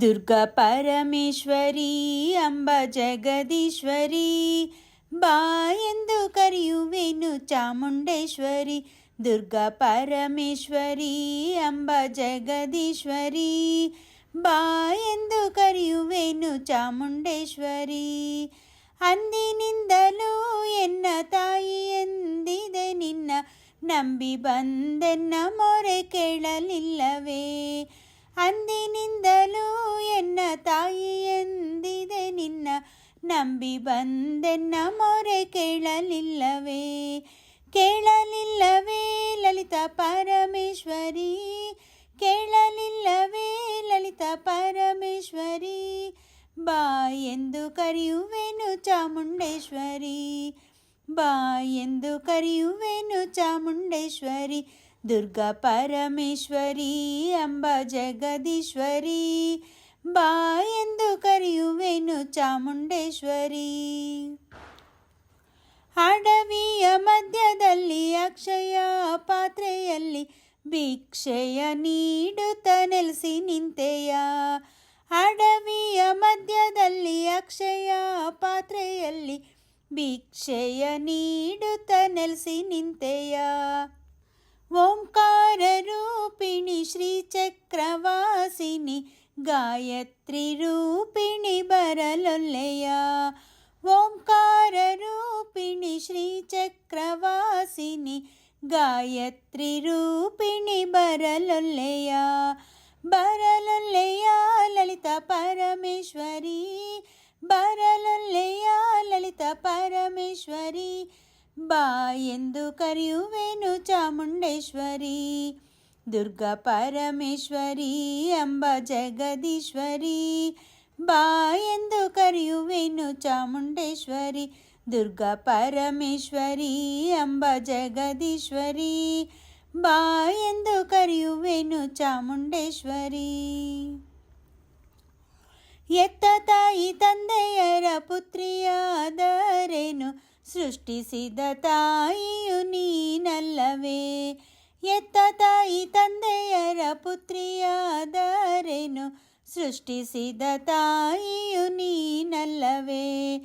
ದುರ್ಗಾ ಪರಮೇಶ್ವರಿ ಅಂಬ ಜಗದೀಶ್ವರಿ, ಬಾ ಎಂದು ಕರೆಯುವೆನು ಚಾಮುಂಡೇಶ್ವರಿ, ದುರ್ಗಾ ಪರಮೇಶ್ವರಿ ಅಂಬ ಜಗದೀಶ್ವರಿ, ಬಾ ಎಂದು ಕರೆಯುವೆನು ಚಾಮುಂಡೇಶ್ವರಿ. ಅಂದಿನಿಂದಲೂ ಎನ್ನ ತಾಯಿ ಎಂದಿದೆ ನಿನ್ನ, ನಂಬಿ ಬಂದೆನ್ನ ಮೊರೆ ಕೇಳಲಿಲ್ಲವೇ. ಅಂದಿನಿಂದಲೂ ನಂಬಿ ಬಂದೆನ್ನ ಮೊರೆ ಕೇಳಲಿಲ್ಲವೇ ಕೇಳಲಿಲ್ಲವೇ ಲಲಿತ ಪರಮೇಶ್ವರಿ, ಕೇಳಲಿಲ್ಲವೇ ಲಲಿತ ಪರಮೇಶ್ವರಿ, ಬಾ ಎಂದು ಕರೆಯುವೆನು ಚಾಮುಂಡೇಶ್ವರಿ, ಬಾ ಎಂದು ಕರೆಯುವೆನು ಚಾಮುಂಡೇಶ್ವರಿ, ದುರ್ಗಾ ಪರಮೇಶ್ವರಿ ಅಂಬ ಜಗದೀಶ್ವರಿ ಬಾ ಎಂದು ಕರೆಯುವೆನು ಚಾಮುಂಡೇಶ್ವರಿ. ಅಡವಿಯ ಮಧ್ಯದಲ್ಲಿ ಅಕ್ಷಯ ಪಾತ್ರೆಯಲ್ಲಿ ಭಿಕ್ಷೆಯ ನೀಡುತ್ತ ನೆಲೆಸಿ ನಿಂತೆಯ. ಅಡವಿಯ ಮಧ್ಯದಲ್ಲಿ ಅಕ್ಷಯ ಪಾತ್ರೆಯಲ್ಲಿ ಭಿಕ್ಷೆಯ ನೀಡುತ್ತ ನೆಲೆಸಿ ನಿಂತೆಯ. ಓಂಕಾರ ರೂಪಿಣಿ ಶ್ರೀ ಚಕ್ರವಾಸಿನಿ ಗಾಯತ್ರಿ ರೂಪಿಣಿ ಬರಲೊಲ್ಲೆಯ ಓಂಕಾರ ರೂಪಿಣಿ ಶ್ರೀ ಚಕ್ರವಾಸಿನಿ ಗಾಯತ್ರಿ ರೂಪಿಣಿ ಬರಲೊಲ್ಲೆಯ ಬರಲೊಲ್ಲೆಯ ಲಲಿತ ಪರಮೇಶ್ವರಿ ಬರಲೊಲ್ಲೆಯ ಲಲಿತ ಪರಮೇಶ್ವರಿ ಬಾ ಎಂದು ಕರೆಯುವೆನು ಚಾಮುಂಡೇಶ್ವರಿ ದುರ್ಗಾ ಪರಮೇಶ್ವರಿ ಅಂಬ ಜಗದೀಶ್ವರಿ ಬಾ ಎಂದು ಕರೆಯುವೆನು ಚಾಮುಂಡೇಶ್ವರಿ ದುರ್ಗಾ ಪರಮೇಶ್ವರಿ ಅಂಬ ಜಗದೀಶ್ವರಿ ಬಾ ಎಂದು ಕರೆಯುವೆನು ಚಾಮುಂಡೇಶ್ವರಿ ಎತ್ತ ತಾಯಿ ತಂದೆಯರ ಪುತ್ರಿಯಾದರೇನು ಸೃಷ್ಟಿಸಿದ ತಾಯಿಯು ನೀನಲ್ಲವೇ ಎತ್ತ ತಾಯಿ ತಂದೆಯರ ಪುತ್ರಿಯಾದರೇನು? ಸೃಷ್ಟಿಸಿದ ತಾಯಿಯು ನೀನಲ್ಲವೇ?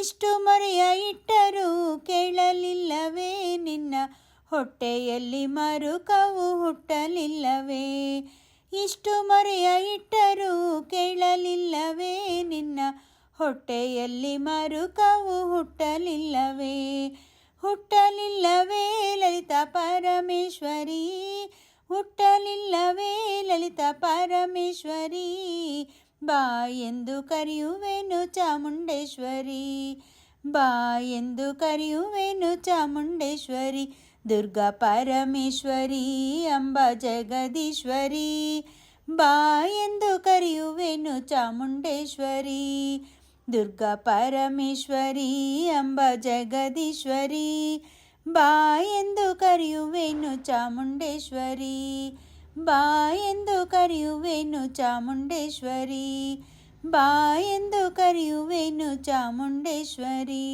ಇಷ್ಟು ಮರೆಯ ಇಟ್ಟರೂ ಕೇಳಲಿಲ್ಲವೇ? ನಿನ್ನ ಹೊಟ್ಟೆಯಲ್ಲಿ ಮರುಕವು ಹುಟ್ಟಲಿಲ್ಲವೇ? ಇಷ್ಟು ಮರೆಯ ಇಟ್ಟರೂ ಕೇಳಲಿಲ್ಲವೇ? ನಿನ್ನ ಹೊಟ್ಟೆಯಲ್ಲಿ ಮರುಕವು ಹುಟ್ಟಲಿಲ್ಲವೇ? ಹುಟ್ಟಲಿಲ್ಲವೇ ಲಲಿತ ಪರಮೇಶ್ವರಿ ಹುಟ್ಟಲಿಲ್ಲವೇ ಲಲಿತ ಪರಮೇಶ್ವರಿ ಬಾ ಎಂದು ಕರೆಯುವೆನು ಚಾಮುಂಡೇಶ್ವರಿ ಬಾ ಎಂದು ಕರೆಯುವೆನು ಚಾಮುಂಡೇಶ್ವರಿ ದುರ್ಗಾ ಪರಮೇಶ್ವರಿ ಅಂಬ ಜಗದೀಶ್ವರಿ ಬಾ ಎಂದು ಕರೆಯುವೆನು ಚಾಮುಂಡೇಶ್ವರಿ దుర్గా పరమేశ్వరి అంబ జగదీశ్వరి బా ఎందు కరియు వేణు చాముండేశ్వరి బా ఎందు కరియు వేణు చాముండేశ్వరి బా ఎందు కరియు వేణు చాముండేశ్వరి.